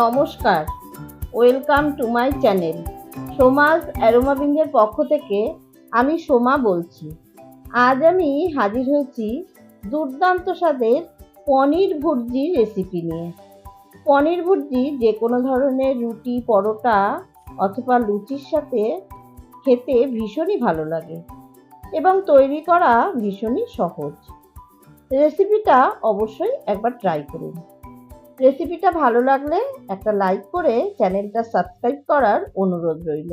নমস্কার। Welcome to my channel. সোমাজ অ্যারোমাবিঙ্গের পক্ষ থেকে আমি সোমা বলছি। আজ আমি হাজির হয়েছি দুর্দান্ত স্বাদের পনির ভুর্জি রেসিপি নিয়ে। পনির ভুর্জি যে কোনো ধরনের রুটি, পরোটা অথবা লুচির সাথে খেতে ভীষণই ভালো লাগে এবং তৈরি করা ভীষণই সহজ। রেসিপিটা অবশ্যই একবার ট্রাই করুন। রেসিপিটা ভালো লাগলে একটা লাইক করে চ্যানেলটা সাবস্ক্রাইব করার অনুরোধ রইল।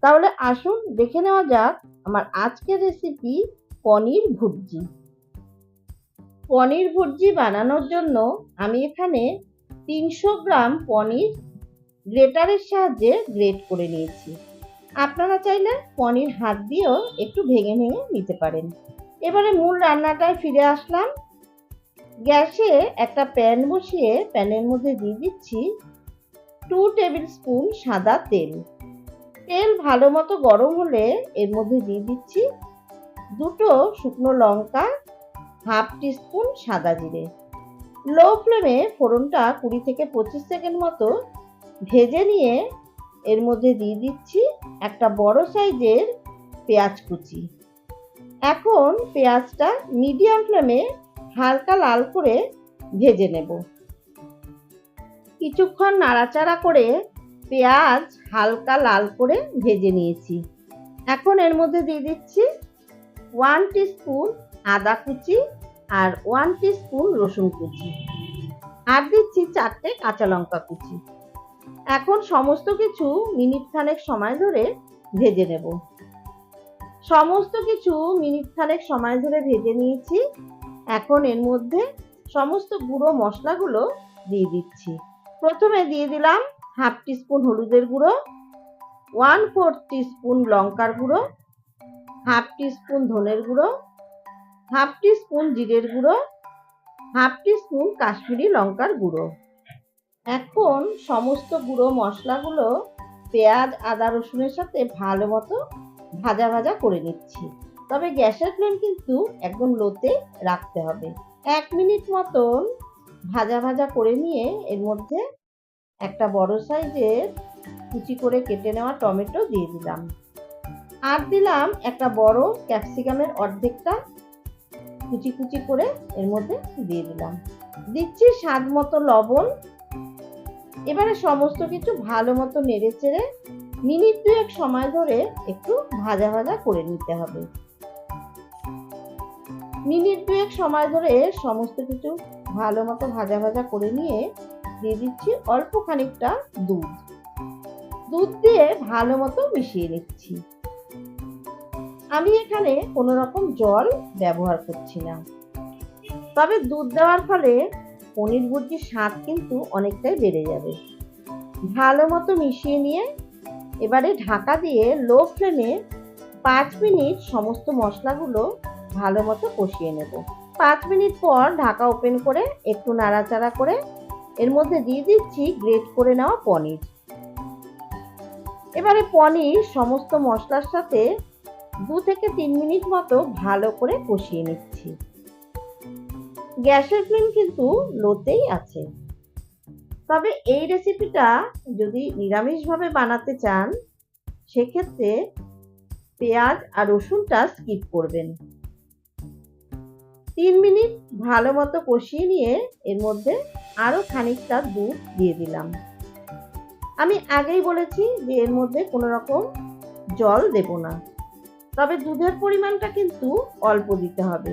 তাহলে আসুন, দেখে নেওয়া যাক আমার আজকের রেসিপি পনির ভুর্জি। পনির ভুর্জি বানানোর জন্য আমি এখানে তিনশো গ্রাম পনির গ্রেটারের সাহায্যে গ্রেট করে নিয়েছি। আপনারা চাইলে পনির হাত দিয়েও একটু ভেঙে ভেঙে নিতে পারেন। এবারে মূল রান্নাটায় ফিরে আসলাম। গ্যাসে একটা প্যান বসিয়ে প্যানের মধ্যে দিয়ে দিচ্ছি টু টেবিল স্পুন সাদা তেল। তেল ভালো মতো গরম হলে এর মধ্যে দিয়ে দিচ্ছি দুটো শুকনো লঙ্কা, হাফ টিস্পুন সাদা জিরে। লো ফ্লেমে ফোড়নটা কুড়ি থেকে পঁচিশ সেকেন্ড মতো ভেজে নিয়ে এর মধ্যে দিয়ে দিচ্ছি একটা বড় সাইজের পেঁয়াজ কুচি। এখন পেঁয়াজটা মিডিয়াম ফ্লেমে হালকা লাল করে ভেজে নেব। কিছুক্ষণ নাড়াচাড়া করে পেঁয়াজ হালকা লাল করে ভেজে নিয়েছি। এখন এর মধ্যে দিয়ে দিচ্ছি ওয়ান স্পুন আদা কুচি আর ওয়ান স্পুন রসুন কুচি। আর দিচ্ছি চারটে কাঁচা লঙ্কা কুচি। এখন সমস্ত কিছু মিনিট খানেক সময় ধরে ভেজে নেব। সমস্ত কিছু মিনিট খানেক সময় ধরে ভেজে নিয়েছি। এখন এর মধ্যে সমস্ত গুঁড়ো মশলাগুলো দিয়ে দিচ্ছি। প্রথমে দিয়ে দিলাম হাফ টিস্পুন হলুদের গুঁড়ো, ওয়ান ফোর টিস্পুন লঙ্কার গুঁড়ো, হাফ টিস্পুন ধনের গুঁড়ো, হাফ টিস্পুন জিরের গুঁড়ো, হাফ টিস্পুন কাশ্মীরি লঙ্কার গুঁড়ো। এখন সমস্ত গুঁড়ো মশলাগুলো পেঁয়াজ, আদা, রসুনের সাথে ভালো মতো ভাজা ভাজা করে নিচ্ছি। তবে গ্যাসের ফ্লেম কিন্তু একদম লোতে রাখতে হবে। এক মিনিট মতন ভাজা ভাজা করে নিয়ে এর মধ্যে একটা বড় সাইজের কুচি করে কেটে নেওয়া টমেটো দিয়ে দিলাম। আর দিলাম একটা বড় ক্যাপসিকামের অর্ধেকটা কুচি কুচি করে এর মধ্যে দিয়ে দিলাম। দিচ্ছি স্বাদ মতো লবণ। এবারে সমস্ত কিছু ভালো মতো নেড়ে চেড়ে মিনিট দুয়েক সময় ধরে একটু ভাজা ভাজা করে নিতে হবে। মিনিট দুয়েক সময় ধরে সমস্ত কিছু ভালো মতো ভাজা ভাজা করে নিয়ে দিয়ে দিচ্ছি অল্প খানিকটা দুধ। দুধ দিয়ে ভালো মতো মিশিয়ে নিচ্ছি। আমি এখানে কোনো রকম জল ব্যবহার করছি না। তবে দুধ দেওয়ার ফলে পনির ভুর্জির স্বাদ কিন্তু অনেকটাই বেড়ে যাবে। ভালো মতো মিশিয়ে নিয়ে এবারে ঢাকা দিয়ে লো ফ্লেমে পাঁচ মিনিট সমস্ত মশলাগুলো ভালো মতো কষিয়ে নেব। পাঁচ মিনিট পর ঢাকা ওপেন করে একটু নাড়াচাড়া করে এর মধ্যে দিয়ে দিচ্ছি গ্রেট করে নেওয়া পনির। এবারে পনির সমস্ত মশলার সাথে দু থেকে তিন মিনিট মতো ভালো করে কষিয়ে নিচ্ছি। গ্যাসের ফ্লেম কিন্তু লোতেই আছে। তবে এই রেসিপিটা যদি নিরামিষভাবে বানাতে চান, সেক্ষেত্রে পেঁয়াজ আর রসুনটা স্কিপ করবেন। তিন মিনিট ভালো মতো কষিয়ে নিয়ে এর মধ্যে আরও খানিকটা দুধ দিয়ে দিলাম। আমি আগেই বলেছি যে এর মধ্যে কোনো রকম জল দেব না। তবে দুধের পরিমাণটা কিন্তু অল্প দিতে হবে।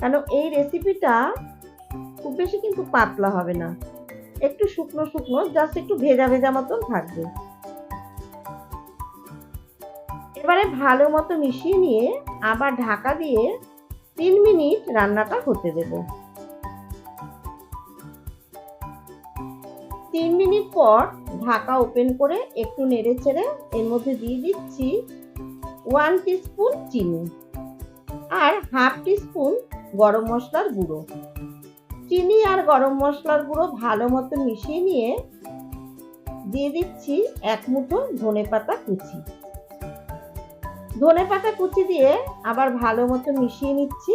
কেন এই রেসিপিটা খুব বেশি কিন্তু পাতলা হবে না। একটু শুকনো শুকনো জাস্ট একটু ভেজা ভেজা মতন থাকবে। এবারে ভালো মতো মিশিয়ে নিয়ে আবার ঢাকা দিয়ে তিন মিনিট রান্নাটা হতে দেব। তিন মিনিট পর ঢাকা ওপেন করে একটু নেড়ে চেড়ে এর মধ্যে দিয়ে দিচ্ছি ওয়ান টিস্পুন চিনি আর হাফ টিস্পুন গরম মশলার গুঁড়ো। চিনি আর গরম মশলার গুঁড়ো ভালো মতো মিশিয়ে নিয়ে দিয়ে দিচ্ছি এক মুঠো ধনে পাতা কুচি। ধনে পাতা কুচি দিয়ে আবার ভালো মতো মিশিয়ে নিচ্ছি।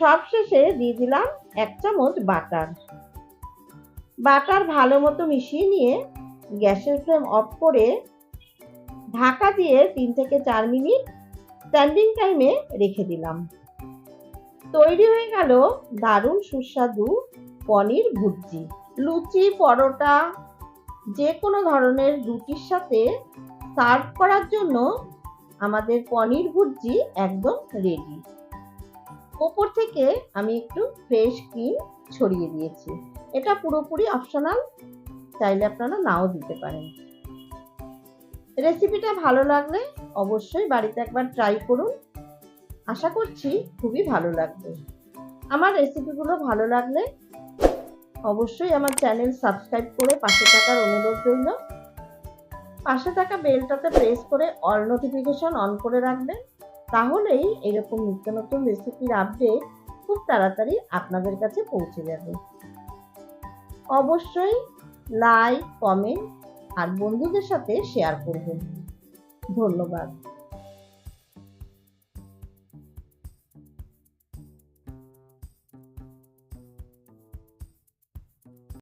সবশেষে দিয়ে দিলাম এক চামচ বাটার। বাটার ভালো মতো মিশিয়ে নিয়ে গ্যাসের ফ্লেম অফ করে ঢাকা দিয়ে তিন থেকে চার মিনিট স্ট্যান্ডিং টাইমে রেখে দিলাম। তৈরি হয়ে গেল দারুণ সুস্বাদু পনির ভুর্জি। লুচি, পরোটা, যে কোনো ধরনের রুটির সাথে সার্ভ করার জন্য আমাদের পনির ভুর্জি একদম রেডি ওপর থেকে আমি একটু ফ্রেশ ক্রিম ছড়িয়ে দিয়েছি। এটা পুরোপুরি অপশনাল চাইলে আপনারা নাও দিতে পারেন। রেসিপিটা ভালো লাগলে অবশ্যই বাড়িতে একবার ট্রাই করুন। আশা করছি খুবই ভালো লাগবে। আমার রেসিপিগুলো ভালো লাগলে অবশ্যই আমার চ্যানেল সাবস্ক্রাইব করে পাশে থাকার অনুরোধ রইল। পাশে থাকা বেলটাতে প্রেস করে অল নোটিফিকেশন অন করে রাখবেন। তাহলেই এরকম নিত্য নতুন রেসিপির আপডেট খুব তাড়াতাড়ি আপনাদের কাছে পৌঁছে যাবে। অবশ্যই লাইক কমেন্ট আর বন্ধুদের সাথে শেয়ার করবেন। ধন্যবাদ।